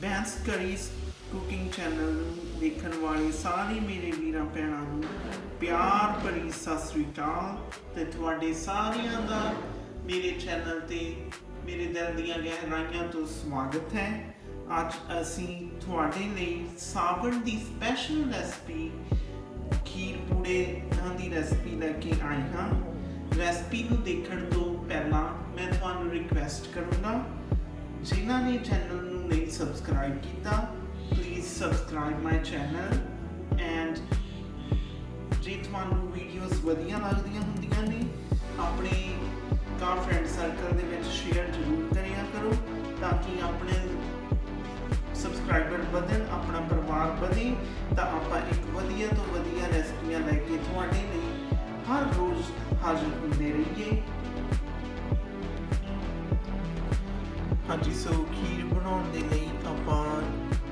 Bains crease cooking channel ਨੂੰ ਦੇਖਣ ਵਾਲੇ ਸਾਰੇ ਮੇਰੇ ਵੀਰਾਂ ਭੈਣਾਂ ਨੂੰ ਪਿਆਰ ਭਰੀ ਸਤਿ ਸ੍ਰੀ ਅਕਾਲ ਤੇ ਤੁਹਾਡੇ ਸਾਰਿਆਂ ਦਾ ਮੇਰੇ ਚੈਨਲ ਤੇ ਮੇਰੇ ਦਿਲ ਦੀਆਂ ਗਹਿਰਾਈਆਂ ਤੋਂ ਸਵਾਗਤ ਹੈ। ਅੱਜ ਅਸੀਂ ਤੁਹਾਡੇ ਲਈ ਸਾਵਣ ਦੀ ਸਪੈਸ਼ਲ ਰੈਸਪੀ ਖੀਰ ਪੂੜੇ ਦੀ ਰੈਸਪੀ ਲੈ ਕੇ ਆਏ ਹਾਂ। ਰੈਸਪੀ ਨੂੰ ਦੇਖਣ ਤੋਂ ਪਹਿਲਾਂ ਮੈਂ ਤੁਹਾਨੂੰ ਰਿਕਵੈਸਟ ਕਰੂੰਗਾ, ਜਿਨ੍ਹਾਂ ਨੇ ਚੈਨਲ ਨੂੰ ਨਹੀਂ ਸਬਸਕ੍ਰਾਈਬ ਕੀਤਾ please subscribe my channel and ਜੇ ਤੁਹਾਨੂੰ ਵੀਡੀਓਜ਼ ਵਧੀਆ ਲੱਗਦੀਆਂ ਹੁੰਦੀਆਂ ਨੇ, ਆਪਣੇ ਕਾ ਫਰੈਂਡ ਸਰਕਲ ਦੇ ਵਿੱਚ ਸ਼ੇਅਰ ਜ਼ਰੂਰ ਕਰਿਆ ਕਰੋ ਤਾਂ ਕਿ ਆਪਣੇ ਸਬਸਕ੍ਰਾਈਬਰ ਵਧਣ, ਆਪਣਾ ਪਰਿਵਾਰ ਵਧੇ, ਤਾਂ ਆਪਾਂ ਇੱਕ ਵਧੀਆ ਤੋਂ ਵਧੀਆ ਰੈਸਪੀਆਂ ਲੈ ਕੇ ਤੁਹਾਡੇ ਲਈ ਹਰ ਰੋਜ਼ ਹਾਜ਼ਰ ਹੁੰਦੇ ਰਹੀਏ। ਹਾਂਜੀ, ਸੋ ਖੀਰ ਬਣਾਉਣ ਦੇ ਲਈ ਆਪਾਂ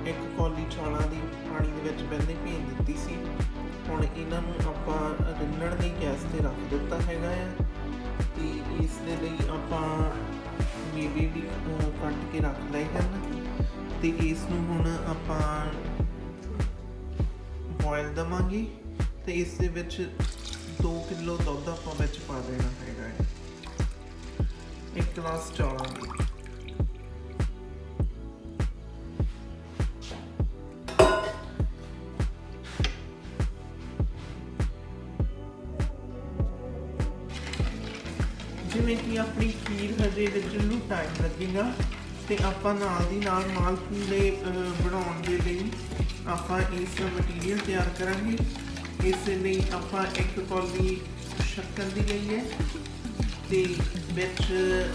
ਇੱਕ ਕੌਲੀ ਚੌਲਾਂ ਦੀ ਪਾਣੀ ਦੇ ਵਿੱਚ ਪਹਿਲੇ ਭੇਜ ਦਿੱਤੀ ਸੀ। ਹੁਣ ਇਹਨਾਂ ਨੂੰ ਆਪਾਂ ਰਿੰਨਣ ਲਈ ਗੈਸ ਤੇ ਰੱਖ ਦਿੱਤਾ ਹੈਗਾ ਆ ਤੇ ਇਸ ਦੇ ਲਈ ਆਪਾਂ ਮੇਵੇ ਵੀ ਕੱਟ ਕੇ ਰੱਖ ਲਏ ਹਨ। ਤੇ ਇਸ ਨੂੰ ਹੁਣ ਆਪਾਂ ਬੋਇਲ ਦਵਾਂਗੇ ਤੇ ਇਸ ਦੇ ਵਿੱਚ 2 ਕਿਲੋ ਦੁੱਧ ਆਪਾਂ ਵਿੱਚ ਪਾ ਦੇਣਾ ਹੈਗਾ ਹੈ ਇੱਕ ਗਲਾਸ ਚੌਲਾਂ ਦੀ ਜਿਵੇਂ ਕਿ ਆਪਣੀ ਖੀਰ ਹਜੇ ਵਿੱਚ ਨੂੰ ਟਾਈਮ ਲੱਗੇਗਾ ਤੇ ਆਪਾਂ ਨਾਲ ਦੀ ਨਾਲ ਮਾਲਪੂੜੇ ਅਹ, ਬਣਾਉਣ ਦੇ ਲਈ ਆਪਾਂ ਇਸ ਮਟੀਰੀਅਲ ਤਿਆਰ ਕਰਾਂਗੇ। ਇਸ ਲਈ ਆਪਾਂ ਇੱਕ ਕੌਲੀ ਸ਼ੱਕਰ ਦੀ ਲਈ ਹੈ ਤੇ ਵਿੱਚ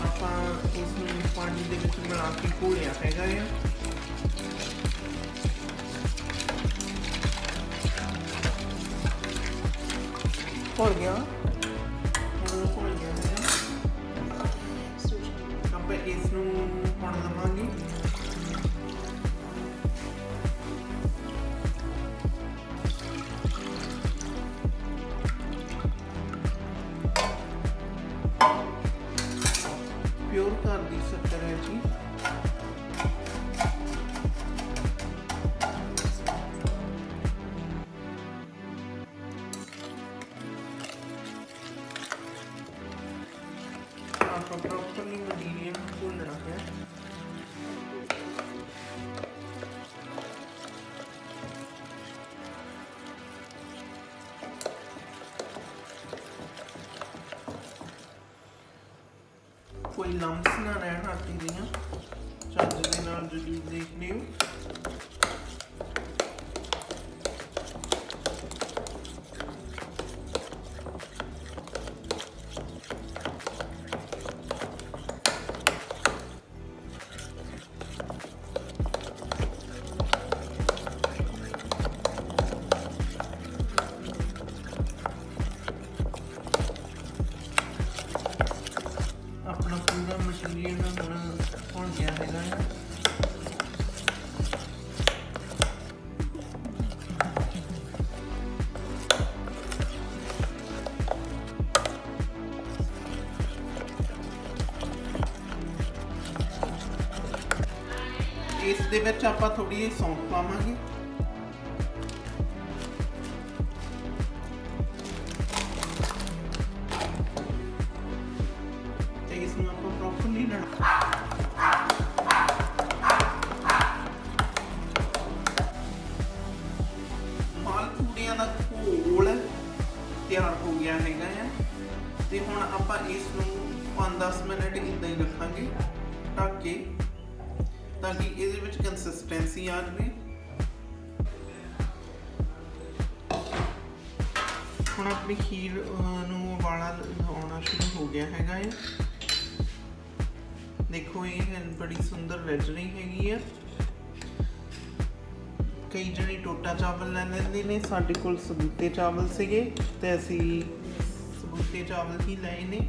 ਆਪਾਂ ਇਸ ਨੂੰ ਪਾਣੀ ਦੇ ਵਿੱਚ ਮਿਲਾ ਕੇ ਘੋਲਿਆ ਹੈਗਾ ਆ। ਘੋਲ ਗਿਆ। ਕੋਈ ਲੰਪਸ ਨਾ ਰਹਿਣ ਆਟੀ ਦੀਆਂ ਚੱਜ ਦੇ ਨਾਲ ਜਰੂਰ ਦੇਖ ਲਿਓ। ਇਸ ਵਿੱਚ ਆਪਾਂ ਥੋੜੀ ਜਿਹੀ ਸੌਂਫ ਪਾਵਾਂਗੇ। ਹੁਣ ਆਪਣੀ ਖੀਰ ਨੂੰ ਉਬਾਲਾ ਆਉਣਾ ਸ਼ੁਰੂ ਹੋ ਗਿਆ ਹੈਗਾ ਹੈ ਦੇਖੋ, ਇਹ ਬੜੀ ਸੁੰਦਰ ਰਿਜ ਰਹੀ ਹੈਗੀ ਆ। ਕਈ ਜਣੇ ਟੋਟਾ ਚਾਵਲ ਲੈ ਲੈਂਦੇ ਨੇ। ਸਾਡੇ ਕੋਲ ਸਬੂਤੇ ਚਾਵਲ ਸੀਗੇ ਤੇ ਅਸੀਂ ਸਬੂਤੇ ਚਾਵਲ ਹੀ ਲਏ ਨੇ।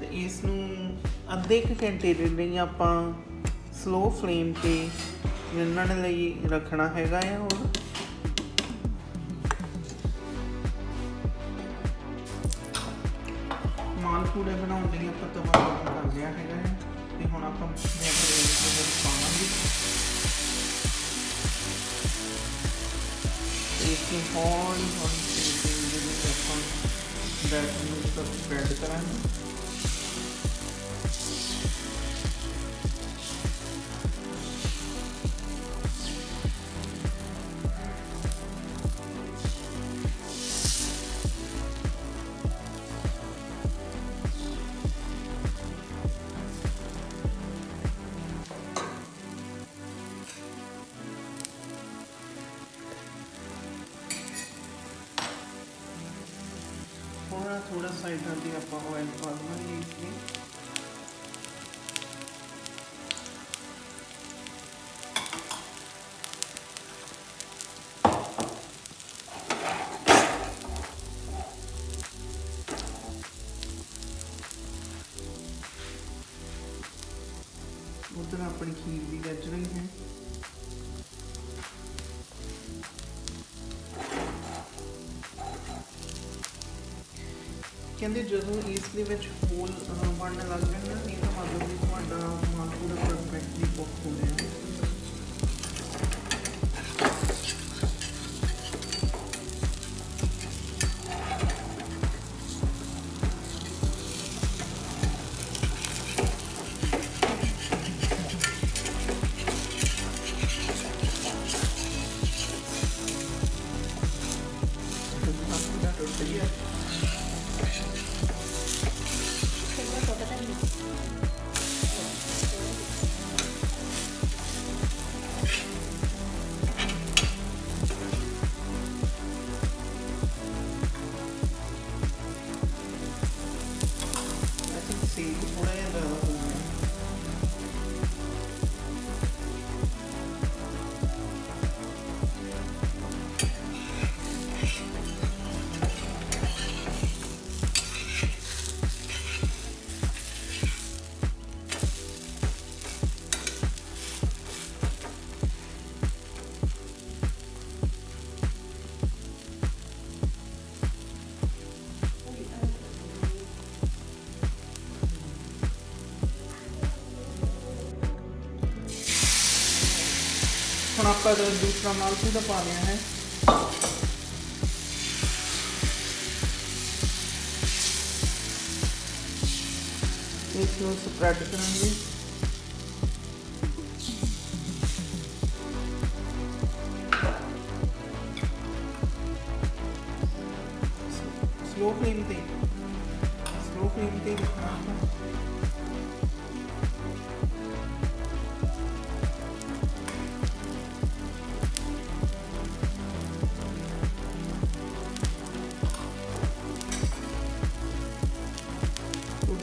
ਤੇ ਇਸ ਨੂੰ ਅੱਧੇ ਕੁ ਘੰਟੇ ਦੇ ਲਈ ਆਪਾਂ ਸਲੋ ਫਲੇਮ ਤੇ ਰਿੰਨਣ ਲਈ ਰੱਖਣਾ ਹੈਗਾ ਆ ਹੁਣ ਪੂੜੇ ਬਣਾਉਣ ਦੇ ਲਈ ਆਪਾਂ ਤਵਾ ਗਰਮ ਕਰ ਲਿਆ ਹੈਗਾ ਹੈ ਤੇ ਹੁਣ ਆਪਾਂ ਮੱਛੀਆਂ ਦੇ ਵਿੱਚ ਪਾਵਾਂਗੇ। ਇਸ ਨੂੰ ਹੌਲੀ ਹੌਲੀ ਤੇਲ ਦੇ ਨੂੰ ਸਭ ਕਰਾਂਗੇ। ਥੋੜਾ ਸਾਈਡਾਂ ਆਪਾਂ ਆਇਲ ਪਾ ਦੇਵਾਂਗੇ ਇਸ ਲਈ ਉਧਰ ਆਪਣੀ ਖੀਰ ਵੀ ਗੱਜ ਰਹੀ ਹੈ। ਕਹਿੰਦੇ ਜਦੋਂ ਇਸ ਦੇ ਵਿੱਚ ਹੋਲ ਬਣਨ ਲੱਗ ਜਾਣ ਨਾ, ਇਹ ਤਾਂ ਮਤਲਬ ਕਿ ਤੁਹਾਡਾ ਮਾਲ ਪਰਫੈਕਟਲੀ ਕੁੱਕ ਹੋ ਰਿਹਾ। ਹੁਣ ਆਪਾਂ ਇਹਦਾ ਦੂਸਰਾ ਮਾਲ ਪੂਰਾ ਪਾ ਲਿਆ ਹੈ ਇਸ ਨੂੰ ਸਪਰੈਡ ਕਰਾਂਗੇ ਸਲੋ ਫਲੇਮ ਤੇ ਸਲੋ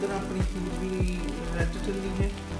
ਫਲੇਮ ਤੇ ਰੱਖਣਾ ਆਪਾਂ ਉਧਰ ਆਪਣੀ ਖੀਰ ਵੀ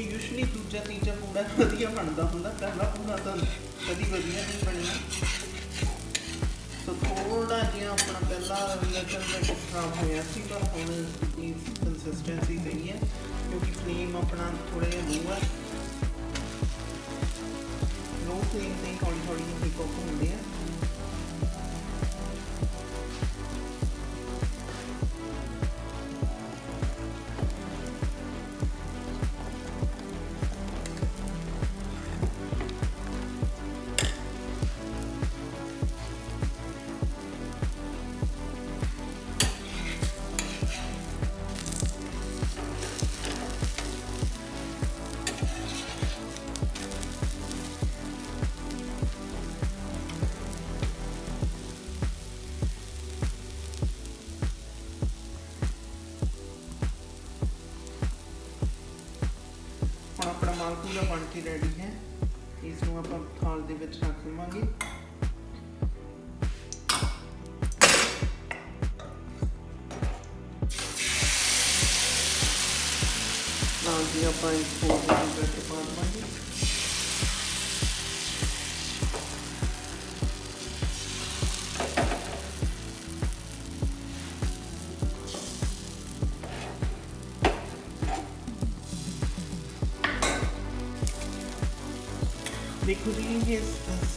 ਇਹ ਯੂਸ਼ਲੀ ਦੂਜਾ ਤੀਜਾ ਪੂੜਾ ਵਧੀਆ ਬਣਦਾ ਹੁੰਦਾ, ਪਹਿਲਾ ਪੂੜਾ ਤਾਂ ਕਦੀ ਵਧੀਆ ਨਹੀਂ ਬਣਿਆ। ਸੋ ਥੋੜਾ ਜਿਹਾ ਆਪਣਾ ਪਹਿਲਾ ਲੇਕਿਨ ਜਿਹਾ ਖਰਾਬ ਹੋਇਆ ਸੀ ਪਰ ਹੁਣ ਇਸ ਕੰਸਿਸਟੈਂਸੀ ਸਹੀ ਹੈ, ਕਿਉਂਕਿ ਫਲੇਮ ਆਪਣਾ ਥੋੜਾ ਜਿਹਾ ਲੋ ਹੈ। ਲੋ ਫਲੇਮ ਤੇ ਹੌਲੀ ਹੌਲੀ ਹੀ ਕੁੱਕ ਹੁੰਦੇ ਆ। ਪੂਰਾ ਬਣ ਕੇ ਰੈਡੀ ਹੈ ਇਸ ਨੂੰ ਆਪਾਂ ਥਾਲ ਦੇ ਵਿੱਚ ਰੱਖ ਲਵਾਂਗੇ। ਨਾਲ ਦੀ ਆਪਾਂ ਇੱਕ ਹੋਰ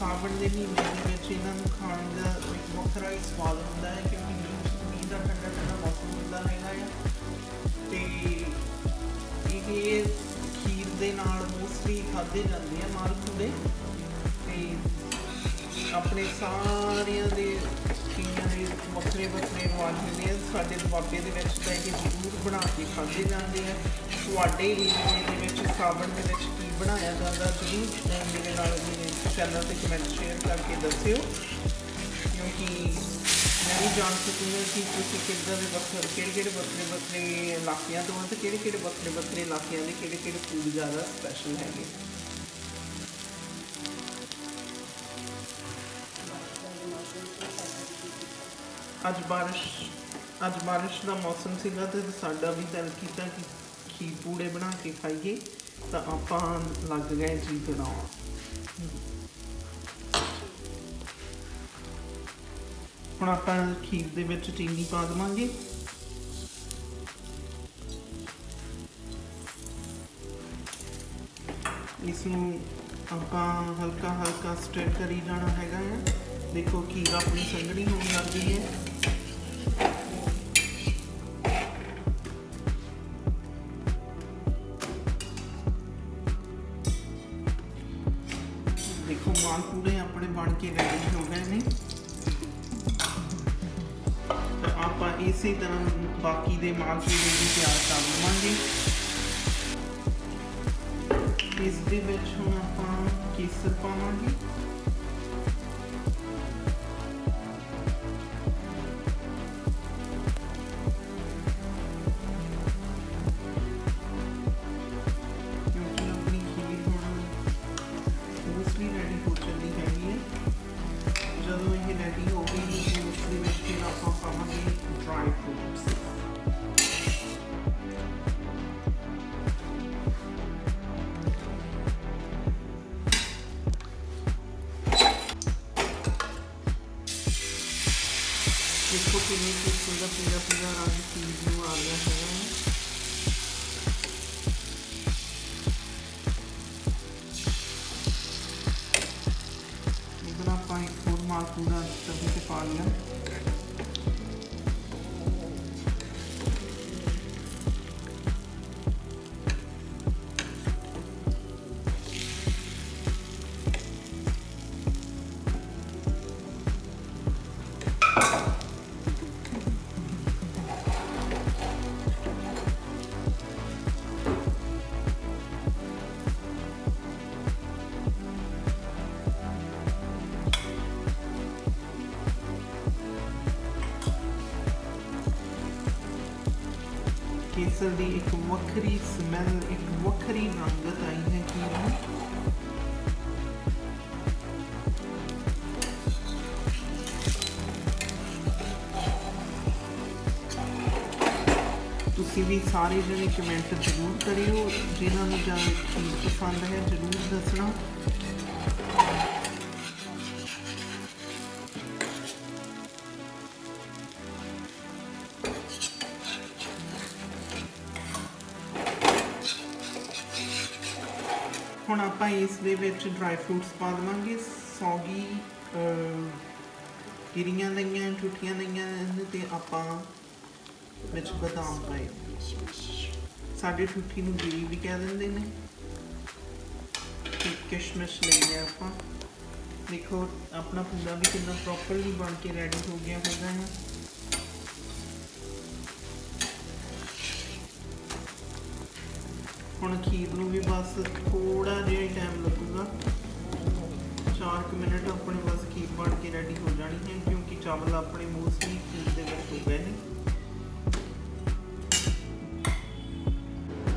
ਸਾਵਣ ਦੇ ਮਹੀਨੇ ਦੇ ਵਿੱਚ ਇਹਨਾਂ ਨੂੰ ਖਾਣ ਦਾ ਇੱਕ ਵੱਖਰਾ ਹੀ ਸਵਾਦ ਹੁੰਦਾ ਹੈ, ਕਿਉਂਕਿ ਮੀਂਹ ਮੀਂਹ ਦਾ ਠੰਡਾ ਠੰਡਾ ਮੌਸਮ ਹੁੰਦਾ ਹੈਗਾ ਹੈ, ਤੇ ਇਹ ਖੀਰ ਦੇ ਨਾਲ ਮੋਸਟਲੀ ਖਾਦੇ ਜਾਂਦੇ ਆ ਮਾਲਪੂੜੇ ਤੇ ਆਪਣੇ ਸਾਰਿਆਂ ਦੇ ਖੀਰਾਂ ਦੇ ਵੱਖਰੇ ਵੱਖਰੇ ਰਿਵਾਜ ਹੁੰਦੇ ਆ। ਸਾਡੇ ਦੁਆਬੇ ਦੇ ਵਿੱਚ ਤਾਂ ਇਹ ਜ਼ਰੂਰ ਬਣਾ ਕੇ ਖਾਦੇ ਜਾਂਦੇ ਆ। ਤੁਹਾਡੇ ਏਰੀਏ ਦੇ ਵਿੱਚ ਸਾਵਣ ਦੇ ਵਿੱਚ ਕੀ ਬਣਾਇਆ ਜਾਂਦਾ, ਜ਼ਰੂਰ ਮੇਰੇ ਨਾਲ ਮੇਰੇ ਚੈਨਲ ਤੇ ਕਮੈਂਟ ਸ਼ੇਅਰ ਕਰਕੇ ਦੱਸਿਓ। ਕਿਉਂਕਿ ਮੈਂ ਵੀ ਜਾਣ ਸਕੂੰਗਾ ਕਿ ਤੁਸੀਂ ਕਿੱਦਾਂ ਦੇ ਵੱਖਰੇ ਕਿਹੜੇ ਕਿਹੜੇ ਵੱਖਰੇ ਵੱਖਰੇ ਇਲਾਕਿਆਂ ਤੋਂ ਤੇ ਕਿਹੜੇ ਕਿਹੜੇ ਵੱਖਰੇ ਵੱਖਰੇ ਇਲਾਕਿਆਂ ਦੇ ਕਿਹੜੇ ਕਿਹੜੇ ਫੂਡ ਜ਼ਿਆਦਾ ਸਪੈਸ਼ਲ ਹੈਗੇ। ਅੱਜ ਬਾਰਿਸ਼ ਅੱਜ ਬਾਰਿਸ਼ ਦਾ ਮੌਸਮ ਸੀਗਾ ਤੇ ਸਾਡਾ ਵੀ ਦਿਲ ਕੀਤਾ ਕਿ ਖੀਰ ਪੂੜੇ ਬਣਾ ਕੇ ਖਾਈਏ, ਤਾਂ ਆਪਾਂ ਲੱਗ ਗਏ ਜੀ ਬਣਾਉਣ ਹੁਣ ਆਪਾਂ ਖੀਰ ਦੇ ਵਿੱਚ ਚੀਨੀ ਪਾ ਦੇਵਾਂਗੇ। ਇਸ ਨੂੰ ਆਪਾਂ ਹਲਕਾ ਹਲਕਾ ਸਟਰ ਕਰੀ ਜਾਣਾ ਹੈਗਾ ਹੈ। ਦੇਖੋ, ਖੀਰ ਆਪਣੀ ਸੰਘਣੀ ਹੋਣ ਲੱਗ ਗਈ ਹੈ। ਬਾਕੀ ਦੇ ਵੀ ਤਿਆਰ ਕਰ ਲਵਾਂਗੇ। ਇਸ ਦੇ ਵਿੱਚ ਹੁਣ ਆਪਾਂ ਕੇਸਰ ਪਾਵਾਂਗੇ? ਕਿੰਨੀ ਖੂਬਸੂਰਤ ਦਾ ਪੀਲਾ ਪੀਲਾ ਰੰਗ ਚੀਜ਼ ਨੂੰ ਆ ਗਿਆ ਹੈ ਇਧਰ ਆਪਾਂ ਇੱਕ ਹੋਰ ਮਾਲ ਪੂਰਾ ਵੱਖਰੀ ਸਮੈਲ, ਇੱਕ ਵੱਖਰੀ ਰੰਗਤ ਆਈ ਹੈ ਖੀਰ ਤੁਸੀਂ ਵੀ ਸਾਰੇ ਜਣੇ ਕਮੈਂਟ ਜ਼ਰੂਰ ਕਰਿਓ, ਜਿਨ੍ਹਾਂ ਨੂੰ ਜਾਂ ਖੀਰ ਪਸੰਦ ਹੈ ਜ਼ਰੂਰ ਦੱਸਣਾ। ਦੇ ਵਿੱਚ ਡਰਾਈ ਫਰੂਟਸ ਪਾ ਦੇਵਾਂਗੇ ਸੌਗੀ ਅਹ, ਗਿਰੀਆਂ ਲਈਆਂ ਟੁੱਟੀਆਂ ਲਈਆਂ ਇਹਦੇ ਤੇ ਆਪਾਂ ਵਿੱਚ ਬਦਾਮ ਪਾਏ। ਸਾਡੇ ਠੁੱਠੀ ਨੂੰ ਗਿਰੀ ਵੀ ਕਹਿ ਦਿੰਦੇ ਨੇ। ਤੇ ਕਿਸ਼ਮਿਸ਼ ਲਈਏ ਆਪਾਂ। ਦੇਖੋ ਆਪਣਾ ਪੂਰਾ ਵੀ ਕਿੰਨਾ ਪ੍ਰੋਪਰਲੀ ਬਣ ਕੇ ਰੈਡੀ ਹੋ ਗਿਆ ਹੋਗਾ ਹੈ ਹੁਣ ਖੀਰ ਨੂੰ ਵੀ ਬਸ ਥੋੜਾ ਜਿਹਾ ਟਾਈਮ ਲੱਗੂਗਾ। 4 ਮਿੰਟ ਆਪਣੇ ਬਸ ਖੀਰ ਬਣ ਕੇ ਰੈਡੀ ਹੋ ਜਾਣੀ ਹੈ, ਕਿਉਂਕਿ ਚਾਵਲ ਆਪਣੇ ਮੋਸਟਲੀ ਖੀਰ ਦੇ ਵਿੱਚ ਹੋ ਗਏ ਨੇ।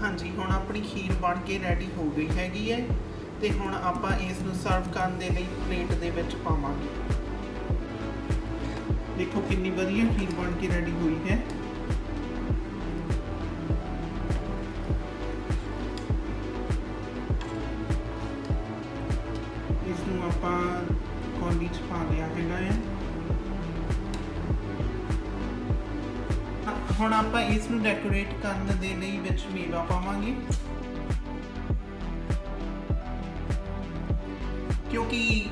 ਹਾਂਜੀ, ਹੁਣ ਆਪਣੀ ਖੀਰ ਬਣ ਕੇ ਰੈਡੀ ਹੋ ਗਈ ਹੈਗੀ ਹੈ ਤੇ ਹੁਣ ਆਪਾਂ ਇਸ ਨੂੰ ਸਰਵ ਕਰਨ ਦੇ ਲਈ ਪਲੇਟ ਦੇ ਵਿੱਚ ਪਾਵਾਂਗੇ। ਦੇਖੋ ਕਿੰਨੀ ਵਧੀਆ ਖੀਰ ਬਣ ਕੇ ਰੈਡੀ ਹੋਈ ਹੈ। ਡੈਕੋਰੇਟ ਦੇ ਲਈ ਵਿੱਚ ਮੇਵਾ ਪਾਵਾਂਗੇ। ਕਿਉਂਕਿ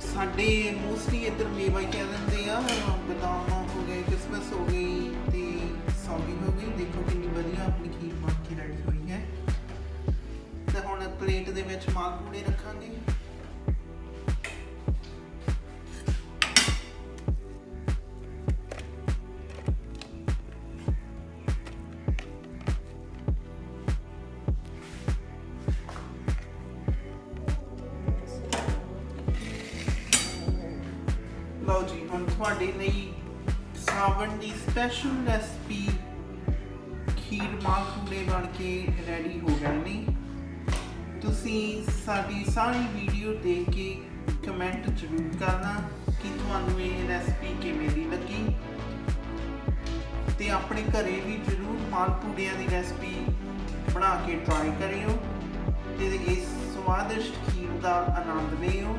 ਸਾਡੇ ਮੋਸਟਲੀ ਇੱਧਰ ਮੇਵਾ ਹੀ ਕਹਿ ਦਿੰਦੇ ਆ, ਬਦਾਮ ਹੋ ਗਏ ਕਿਸਮਸ ਹੋ ਗਈ ਤੇ ਸੌਗੀ ਹੋ ਗਈ। ਦੇਖੋ ਕਿੰਨੀ ਵਧੀਆ ਆਪਣੀ ਖੀਰ ਬਣ ਕੇ ਰੈਡੀ ਹੋਈ ਹੈ। ਤੇ ਹੁਣ ਪਲੇਟ ਦੇ ਵਿੱਚ ਮਾਲਪੂੜੇ ਰੱਖਾਂਗੇ। ਤੁਹਾਡੇ ਲਈ ਸਾਵਣ ਦੀ ਸਪੈਸ਼ਲ ਰੈਸਪੀ ਖੀਰ ਮਾਲਪੂੜੇ ਬਣ ਕੇ ਰੈਡੀ ਹੋ ਗਏ ਨੇ। ਤੁਸੀਂ ਸਾਡੀ ਸਾਰੀ ਵੀਡੀਓ ਦੇਖ ਕੇ ਕਮੈਂਟ ਜ਼ਰੂਰ ਕਰਨਾ ਕਿ ਤੁਹਾਨੂੰ ਇਹ ਰੈਸਪੀ ਕਿਵੇਂ ਦੀ ਲੱਗੀ। ਤੇ ਆਪਣੇ ਘਰੇ ਵੀ ਜ਼ਰੂਰ ਮਾਲਪੂੜਿਆਂ ਦੀ ਰੈਸਪੀ ਬਣਾ ਕੇ ਟਰਾਈ ਕਰਿਓ ਤੇ ਇਸ ਸਵਾਦਿਸ਼ਟ ਖੀਰ ਦਾ ਆਨੰਦ ਲਿਓ।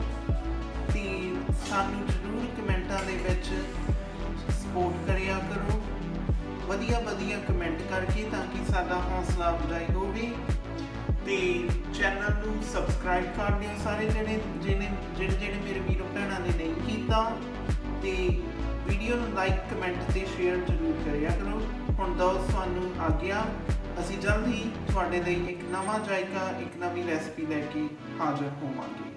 ਤੇ ਸਾਨੂੰ ਜ਼ਰੂਰ ਕਮੈਂਟਾਂ ਦੇ ਵਿੱਚ ਸਪੋਰਟ ਕਰਿਆ ਕਰੋ। ਵਧੀਆ ਵਧੀਆ ਕਮੈਂਟ ਕਰਕੇ ਤਾਂ ਕਿ ਸਾਡਾ ਹੌਸਲਾ ਅਫਜ਼ਾਈ ਹੋਵੇ। ਤੇ ਚੈਨਲ ਨੂੰ ਸਬਸਕ੍ਰਾਈਬ ਕਰ ਦਿਓ ਸਾਰੇ ਜਿਹੜੇ ਜਿਹਨੇ, ਜਿਹੜੇ ਜਿਹੜੇ ਮੇਰੇ ਵੀਰੋ ਭੈਣਾਂ ਨੇ ਨਹੀਂ ਕੀਤਾ। ਤੇ ਵੀਡੀਓ ਨੂੰ ਲਾਈਕ ਕਮੈਂਟ ਤੇ ਸ਼ੇਅਰ ਜ਼ਰੂਰ ਕਰਿਆ ਕਰੋ। ਹੁਣ ਦੋ ਸਾਨੂੰ ਆ ਗਿਆ ਅਸੀਂ ਜਲਦ ਹੀ ਤੁਹਾਡੇ ਲਈ ਇੱਕ ਨਵਾਂ ਜਾਇਕਾ, ਇੱਕ ਨਵੀਂ ਰੈਸਪੀ ਲੈ ਕੇ ਹਾਜ਼ਰ ਹੋਵਾਂਗੇ।